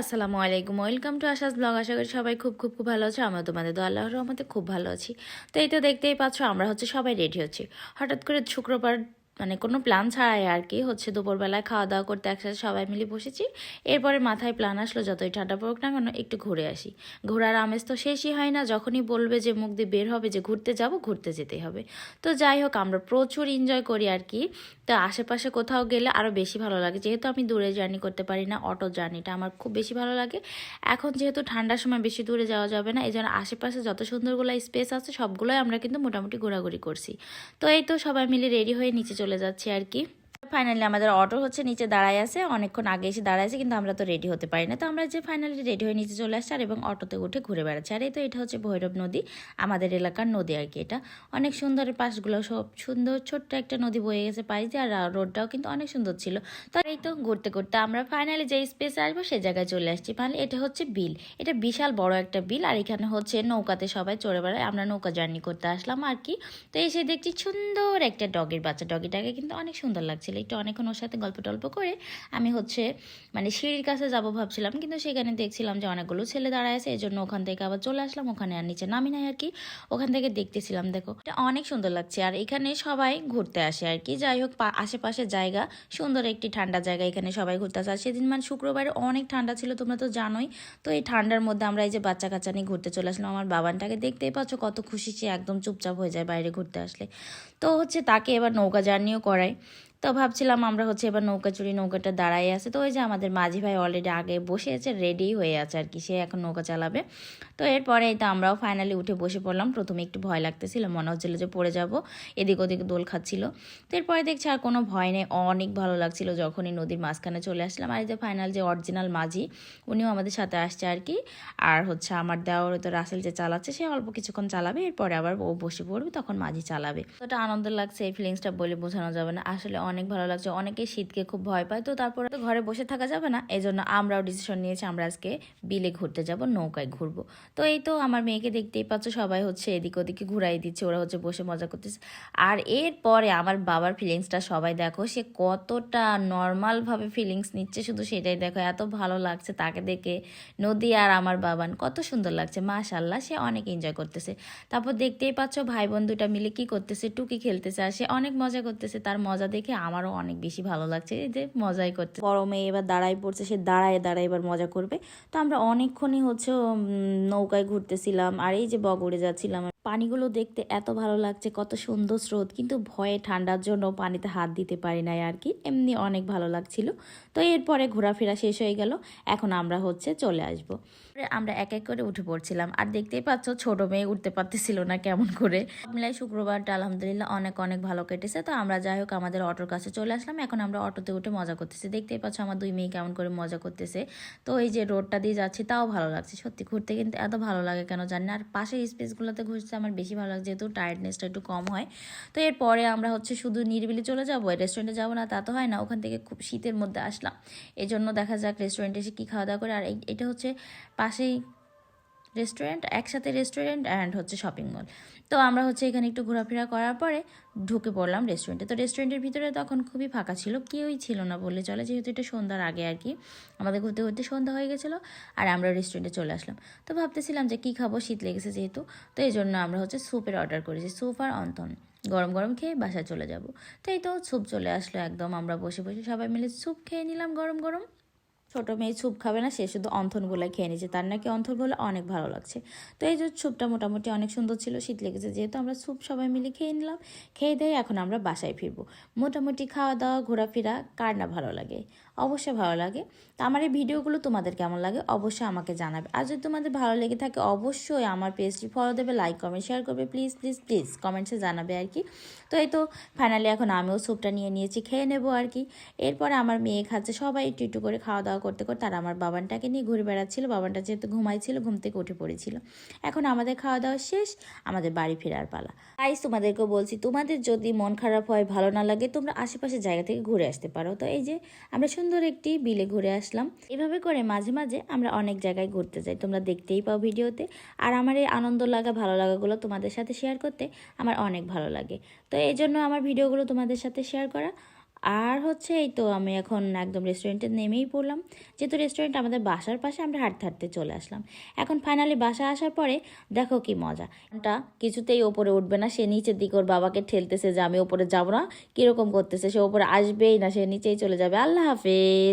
আসসালামু আলাইকুম। Welcome to Asha's blog আশা করি সবাই খুব খুব খুব ভালো আছে। আমরা তোমাদের তো রহমতে খুব ভালো আছি। তো এই তো দেখতেই পাচ্ছ, আমরা হচ্ছে সবাই রেডি হচ্ছি। হঠাৎ করে শুক্রবার মানে কোনো প্ল্যান ছাড়াই আর কি হচ্ছে দুপুরবেলায় খাওয়া দাওয়া করতে একসাথে সবাই মিলে বসেছি। এরপরে মাথায় প্ল্যান আসলো, যতই ঠান্ডা পড়ুক না কেন, একটু ঘুরে আসি। ঘোরার আমেজ তো শেষই হয় না, যখনই বলবে যে মুখ দিয়ে বের হবে যে ঘুরতে যাব, ঘুরতে যেতে হবে। তো যাই হোক, আমরা প্রচুর এনজয় করি আর কি তো আশেপাশে কোথাও গেলে আরও বেশি ভালো লাগে। যেহেতু আমি দূরে জার্নি করতে পারি না অটো জার্নিটা আমার খুব বেশি ভালো লাগে। এখন যেহেতু ঠান্ডার সময় বেশি দূরে যাওয়া যাবে না এই জন্য আশেপাশে যত সুন্দরগুলো স্পেস আছে, সবগুলোই আমরা কিন্তু মোটামুটি ঘোরাঘুরি করছি। তো এই তো সবাই মিলে রেডি হয়ে নিচে চলে যাচ্ছি আর কি। ফাইনালি আমাদের অটো হচ্ছে, নিচে দাঁড়ায় আছে, অনেকক্ষণ আগে এসে দাঁড়ায় আছে, কিন্তু আমরা তো রেডি হতে পারি না। তো আমরা যে ফাইনালি রেডি হয়ে নিচে চলে আসছি আর এবং অটোতে উঠে ঘুরে বেড়াচ্ছি। আর এই তো এটা হচ্ছে ভৈরব নদী, আমাদের এলাকার নদী আর কি এটা। অনেক সুন্দর পাশগুলো, সব সুন্দর ছোট্ট একটা নদী বয়ে গেছে পাশ দিয়ে, আর রোডটাও কিন্তু অনেক সুন্দর ছিল। তো এই তো ঘুরতে ঘুরতে আমরা ফাইনালি যে স্পেসে আসব সে জায়গায় চলে আসছি। ফাইনালি এটা হচ্ছে বিল। এটা বিশাল বড় একটা বিল, আর এখানে হচ্ছে নৌকাতে সবাই চড়ে বেড়ায়। আমরা নৌকা জার্নি করতে আসলাম আর কি। তো এসে দেখছি সুন্দর একটা ডগের বাচ্চা। ডগিটাকে কিন্তু অনেক সুন্দর লাগছিল। একটু অনেকক্ষণ ওর সাথে গল্প টল্প করে আমি হচ্ছে মানে সিঁড়ির কাছে যাব ভাবছিলাম। কিন্তু সেখানে দেখছিলাম যে অনেকগুলো ছেলে দাঁড়ায় আছে এই জন্য ওখান থেকে আবার চলে আসলাম। ওখানে আর নিচে নামি নাই আর কি। ওখান থেকে দেখতেছিলাম, দেখো, এটা অনেক সুন্দর লাগছে। আর এখানে সবাই ঘুরতে আসে আর কি। যাই হোক, পা- আশেপাশে জায়গা সুন্দর একটি ঠান্ডা জায়গা এখানে সবাই ঘুরতে আসে। আর সেদিন মানে শুক্রবারে অনেক ঠান্ডা ছিল, তোমরা তো জানোই। তো এই ঠান্ডার মধ্যে আমরা এই যে বাচ্চা কাচ্চা নিয়ে ঘুরতে চলে আসলাম। আমার বাবানটাকে দেখতেই পাচ্ছ, কত খুশি সে একদম চুপচাপ হয়ে যায় বাইরে ঘুরতে আসলে। তো হচ্ছে তাকে এবার নৌকা জার্নিও করায়। তো ভাবছিলাম আমরা হচ্ছে এবার নৌকা চুরি নৌকাটা দাঁড়াই আছে। তো ওই যে আমাদের মাঝি ভাই অলরেডি আগে বসে আছে রেডি হয়ে আছে আর কি, সে এখন নৌকা চালাবে। তো এরপরে তো আমরাও ফাইনালি উঠে বসে পড়লাম। প্রথমে একটু ভয় লাগতেছিল, মনে হচ্ছিল যে পড়ে যাব, এদিক ওদিক দোল খাচ্ছিল। তো এরপরে দেখছি আর কোনো ভয় নেই, অনেক ভালো লাগছিল যখনই নদীর মাঝখানে চলে আসলাম। আর এই যে ফাইনাল যে অরিজিনাল মাঝি, উনিও আমাদের সাথে আসছে আর কি। আর হচ্ছে আমার দেওয়ার তো রাসেল যে চালাচ্ছে, সে অল্প কিছুক্ষণ চালাবে, এরপরে আবার ও বসে পড়বে, তখন মাঝি চালাবে। তো আনন্দ লাগছে, এই ফিলিংসটা বলে বোঝানো যাবে না। আসলে অনেক ভালো লাগছে। অনেকে শীতকে খুব ভয় পায়। তো তারপরে তো ঘরে বসে থাকা যাবে না। এই জন্য আমরাও ডিসিশন নিয়েছি আমরা আজকে বিলে ঘুরতে যাব, নৌকায় ঘুরবো। তো এই তো আমার মেয়েকে দেখতেই পাচ্ছ, সবাই হচ্ছে এদিক ওদিকে ঘুরাই দিচ্ছে, ওরা হচ্ছে বসে মজা করতেছে। আর এরপরে আমার বাবার ফিলিংসটা সবাই দেখো, সে কতটা নর্মালভাবে ফিলিংস নিচ্ছে, শুধু সেটাই দেখো। এত ভালো লাগছে তাকে দেখে, নদী আর আমার বাবান কত সুন্দর লাগছে মাশাল্লাহ সে অনেক এনজয় করতেছে। তারপর দেখতেই পাচ্ছ ভাই বোন দুটা মিলে কি করতেছে, টুকি খেলতেছে আর সে অনেক মজা করতেছে। তার মজা দেখে আমারও অনেক বেশি ভালো লাগছে যে মজাই করতে বড় মেয়ে এবার দাঁড়াই পড়ছে, সে দাঁড়ায় দাঁড়ায় এবার মজা করবে। তো আমরা অনেকক্ষণই হচ্ছে নৌকায় ঘুরতেছিলাম, আর এই যে বগড়ে যাচ্ছিলাম পানিগুলো দেখতে এত ভালো লাগছে, কত সুন্দর স্রোত। কিন্তু ভয়ে ঠান্ডার জন্য পানিতে হাত দিতে পারি নাই আর কি, এমনি অনেক ভালো লাগছিল। তো এরপরে ঘোরাফেরা শেষ হয়ে গেল, এখন আমরা হচ্ছে চলে আসব। আমরা এক এক করে উঠে পড়ছিলাম, আর দেখতেই পাচ্ছ ছোট মেয়ে উঠতে পারতেছিল না কেমন করে। মিলাই শুক্রবারটা আলহামদুলিল্লাহ অনেক অনেক ভালো কেটেছে। তো আমরা যাই হোক আমাদের অটোর কাছে চলে আসলাম, এখন আমরা অটোতে উঠে মজা করতেছি। দেখতেই পাচ্ছ আমার দুই মেয়ে কেমন করে মজা করতেছে। তো এই যে রোডটা দিয়ে যাচ্ছি, তাও ভালো লাগছে। সত্যি ঘুরতে কিন্তু এত ভালো লাগে কেন জানি না, আর পাশের স্পেসগুলোতে ঘুরতে আমার বেশি ভালো লাগে, যেহেতু টায়ার্ডনেসটা একটু কম হয়। তো এরপরে আমরা হচ্ছে শুধু নিরিবিলি চলে যাব রেস্টুরেন্টে যাব না, তা তো হয় না। ওখান থেকে খুব শীতের মধ্যে আসলাম। এজন্য জন্য দেখা যাক রেস্টুরেন্টে এসে কী খাওয়া দাওয়া করে। আর এটা হচ্ছে পাশেই রেস্টুরেন্ট একসাথে রেস্টুরেন্ট অ্যান্ড হচ্ছে শপিং মল তো আমরা হচ্ছে এখানে একটু ঘোরাফেরা করার পরে ঢুকে পড়লাম রেস্টুরেন্টে তো রেস্টুরেন্টের ভিতরে তখন খুবই ফাঁকা ছিল, কেউই ছিল না বললে চলে, যেহেতু এটা সন্ধ্যার আগে আর কি। আমাদের ঘুরতে ঘুরতে সন্ধ্যা হয়ে গেছিল আর আমরা রেস্টুরেন্টে চলে আসলাম। তো ভাবতেছিলাম যে কী খাব, শীত লেগেছে যেহেতু, তো এই জন্য আমরা হচ্ছে স্যুপের অর্ডার করেছি স্যুপ আর অন্তন। গরম গরম খেয়ে বাসায় চলে যাব। তো এই তো স্যুপ চলে আসলো একদম, আমরা বসে বসে সবাই মিলে স্যুপ খেয়ে নিলাম গরম গরম। ছোট মেয়ে ছুপ খাবে না, সে শুধু অন্থনগুলো খেয়ে নিয়েছে। তার নাকি অন্থন অন্থনগুলো অনেক ভালো লাগছে। তো এই যে ছুপটা মোটামুটি অনেক সুন্দর ছিল, শীত লেগেছে। যেহেতু আমরা ছুপ সবাই মিলে খেয়ে নিলাম, খেয়ে দিয়ে এখন আমরা বাসায় ফিরবো। মোটামুটি খাওয়া দাওয়া, ঘোরাফেরা, কার না ভালো লাগে? অবশ্যই ভালো লাগে। তো আমার এই ভিডিওগুলো তোমাদের কেমন লাগে অবশ্যই আমাকে জানাবে। আর যদি তোমাদের ভালো লেগে থাকে অবশ্যই আমার পেজটি ফলো দেবে লাইক কমেন্ট শেয়ার করবে। প্লিজ প্লিজ প্লিজ কমেন্টসে জানাবে আর কি। তো এই তো ফাইনালি এখন আমিও স্যুপটা নিয়ে নিয়েছি, খেয়ে নেব আর কি। এরপরে আমার মেয়ে খাচ্ছে, সবাই একটু একটু করে খাওয়া দাওয়া করতে করতে আর আমার বাবানটাকে নিয়ে ঘুরে বেড়াচ্ছিল। বাবানটা যেহেতু ঘুমাইছিল ঘুম থেকে উঠে পড়েছিল। এখন আমাদের খাওয়া দাওয়া শেষ, আমাদের বাড়ি ফেরার পালা। তাই তোমাদেরকে বলছি, তোমাদের যদি মন খারাপ হয়, ভালো না লাগে, তোমরা আশেপাশের জায়গা থেকে ঘুরে আসতে পারো। তো এই যে আমরা সুন্দর একটি বিলে ঘুরে আসলাম। এভাবে করে মাঝে মাঝে আমরা অনেক জায়গায় ঘুরতে যাই। তোমরা দেখতেই পাও ভিডিওতে। আর আমার এই আনন্দ লাগা, ভালো লাগাগুলো তোমাদের সাথে শেয়ার করতে আমার অনেক ভালো লাগে। তো এই জন্য আমার ভিডিওগুলো তোমাদের সাথে শেয়ার করা। আর হচ্ছে এই তো আমি এখন একদম রেস্টুরেন্টে নেমেই পড়লাম। যেহেতু রেস্টুরেন্ট আমাদের বাসার পাশে, আমরা হাঁটতে হাঁটতে চলে আসলাম। এখন ফাইনালি বাসা আসার পরে দেখো কি মজা। টা কিছুতেই ওপরে উঠবে না, সে নিচের দিকে ওর বাবাকে ঠেলতেছে যে আমি ওপরে যাব না। কীরকম করতেছে, সে ওপরে আসবেই না, সে নিচেই চলে যাবে। আল্লাহ হাফেজ।